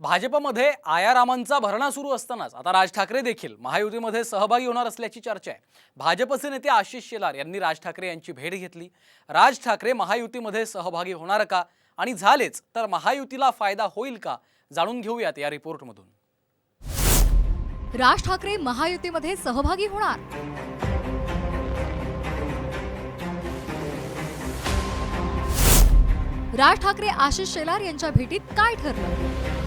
भाजपमध्ये आयारामांचा भरणा सुरू असतानाच आता राज ठाकरे देखील महायुतीमध्ये सहभागी होणार असल्याची चर्चा आहे. भाजपचे नेते आशिष शेलार यांनी राज ठाकरे यांची भेट घेतली. राज ठाकरे महायुतीमध्ये सहभागी होणार का? आणि झालेच तर महायुतीला फायदा होईल का? जाणून घेऊयात या रिपोर्टमधून. राज ठाकरे महायुतीमध्ये सहभागी होणार? राज ठाकरे आशिष शेलार यांच्या भेटीत काय ठरलं?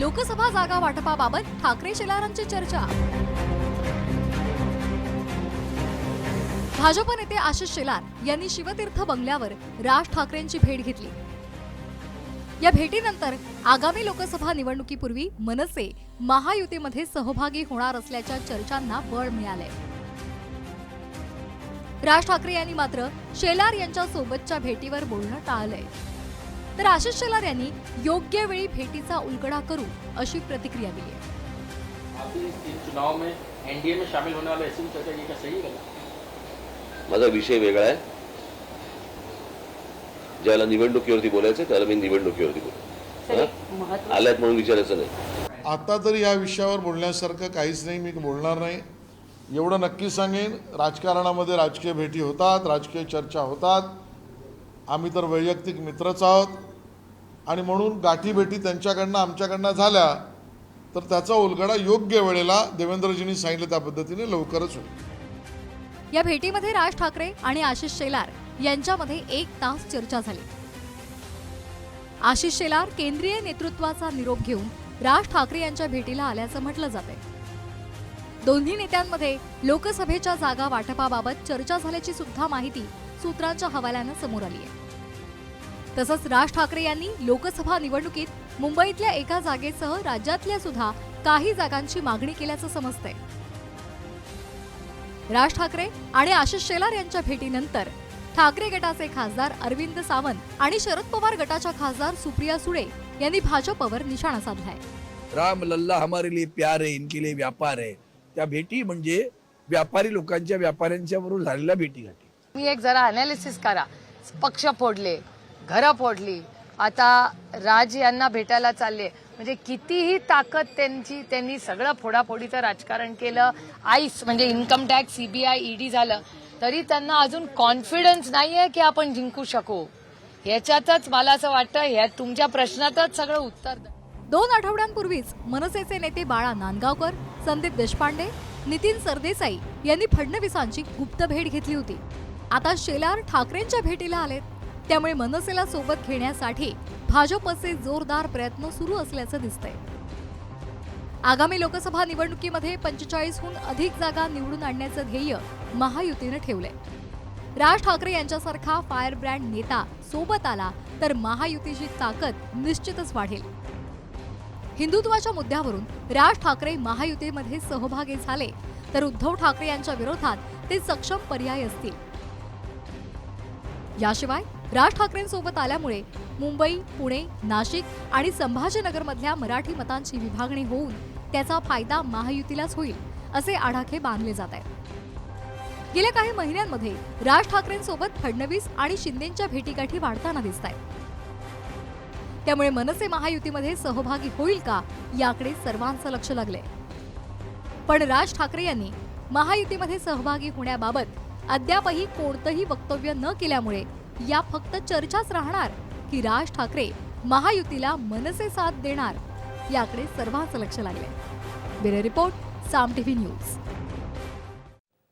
लोकसभा जागा वाटपाबाबत ठाकरे शेलारांची चर्चा. भाजप नेते आशिष शेलार यांनी शिवतीर्थ बंगल्यावर राज ठाकरेंची भेट घेतली. या भेटीनंतर आगामी लोकसभा निवडणुकीपूर्वी मनसे महायुतीमध्ये सहभागी होणार असल्याच्या चर्चांना बळ मिळाले राज ठाकरे यांनी मात्र शेलार यांच्या सोबतच्या भेटीवर बोलणं टाळलंय. तर आशिष शेलार यांनी योग्य वेळी भेटीचा उलगडा करू अशी प्रतिक्रिया दिली आहे. आप भी इस चुनाव में एनडीए में शामिल होने वाले ऐसी चर्चा ये क्या सही है गलत माझा विषय वेगळा आहे. ज्याला निवडणुकीवरती बोलायचं त्याला मी निवडणुकीवरती बोलतो. हं? आल्यात म्हणून विचारायचं नाही. आता तरी या विषयावर बोलण्यासारखं काहीच नाही मी बोलणार नाही. एवढं नक्की सांगेन राजकारणामध्ये राजकीय भेटी होतात राजकीय चर्चा होतात. आम्ही तर वैयक्तिक मित्रच आहोत. आणि म्हणून गाठी भेटी त्यांच्याकडनं आमच्याकडनं झाल्या तर त्याचा उलगडा योग्य वेळेला देवेंद्रजींनी सांगितलं त्या पद्धतीने लवकरच होईल. या भेटीमध्ये राज ठाकरे आणि आशिष शेलार यांच्यामध्ये एक तास चर्चा झाली. आशिष शेलार केंद्रीय नेतृत्वाचा निरोप घेऊन राज ठाकरे यांच्या भेटीला आल्याचं म्हटलं जातंय. दोन्ही नेत्यांमध्ये लोकसभेच्या जागा वाटपाबाबत चर्चा झाल्याची सुद्धा माहिती सूत्रांच्या हवाल्यानं समोर आली आहे तसंच राज ठाकरे यांनी लोकसभा निवडणुकीत मुंबईतल्या एका जागेसह राज्यातल्या सुद्धा काही जागांची मागणी केल्याचं समजतंय. राज ठाकरे आणि आशिष शेलार यांच्या भेटीनंतर ठाकरे गटाचे खासदार अरविंद सावंत आणि शरद पवार गटाच्या खासदार सुप्रिया सुळे यांनी भाजपवर निशाणा साधलाय. राम लल्ला हमारे लिए प्यार है इनके लिए व्यापार है. त्या भेटी म्हणजे व्यापारी लोकांच्या व्यापाऱ्यांच्या बरोबर झालेल्या भेटी गाठी मी एक जरा अनालिसिस करा. पक्ष फोडले. घरं फोडली. आता राज यांना भेटायला चालले. म्हणजे कितीही ताकद त्यांची त्यांनी सगळं फोडाफोडीचं राजकारण केलं. आईस म्हणजे इन्कम टॅक्स सीबीआय ईडी झालं. तरी त्यांना अजून कॉन्फिडन्स नाही आहे की आपण जिंकू शकू. ह्याच्यातच मला असं वाटतं ह्या तुमच्या प्रश्नातच सगळं उत्तर दोन आठवड्यांपूर्वीच मनसेचे नेते बाळा नांदगावकर संदीप देशपांडे नितीन सरदेसाई यांनी फडणवीसांची गुप्त भेट घेतली होती. आता शेलार ठाकरेंच्या भेटीला आलेत. त्यामुळे मनसेला सोबत घेण्यासाठी भाजपचे जोरदार प्रयत्न सुरू असल्याचं दिसतंय. आगामी लोकसभा निवडणुकीमध्ये पंचेचाळीसहून अधिक जागा निवडून आणण्याचं ध्येय महायुतीनं ठेवलंय. राज ठाकरे यांच्यासारखा फायर ब्रँड नेता सोबत आला तर महायुतीची ताकद निश्चितच वाढेल. हिंदुत्वाच्या मुद्द्यावरून राज ठाकरे महायुतीमध्ये सहभागी झाले तर उद्धव ठाकरे यांच्या विरोधात ते सक्षम पर्याय असतील. याशिवाय राज ठाकरेंसोबत आल्यामुळे मुंबई पुणे नाशिक आणि संभाजीनगरमधल्या मराठी मतांची विभागणी होऊन त्याचा फायदा महायुतीलाच होईल असे आडाखे बांधले जात आहेत. गेल्या काही महिन्यांमध्ये राज ठाकरेंसोबत फडणवीस आणि शिंदेच्या भेटीगाठी वाढताना दिसत आहेत. त्यामुळे मनसे महायुतीमध्ये सहभागी होईल का याकडे सर्वांचं लक्ष लागलंय. पण राज ठाकरे यांनी महायुतीमध्ये सहभागी होण्याबाबत अद्यापही कोणतंही वक्तव्य न केल्यामुळे या फक्त चर्चाच राहणार की राज ठाकरे महायुतीला मनसे साथ देणार. याकडे सर्वांचं लक्ष लागले bureau report Saam TV news.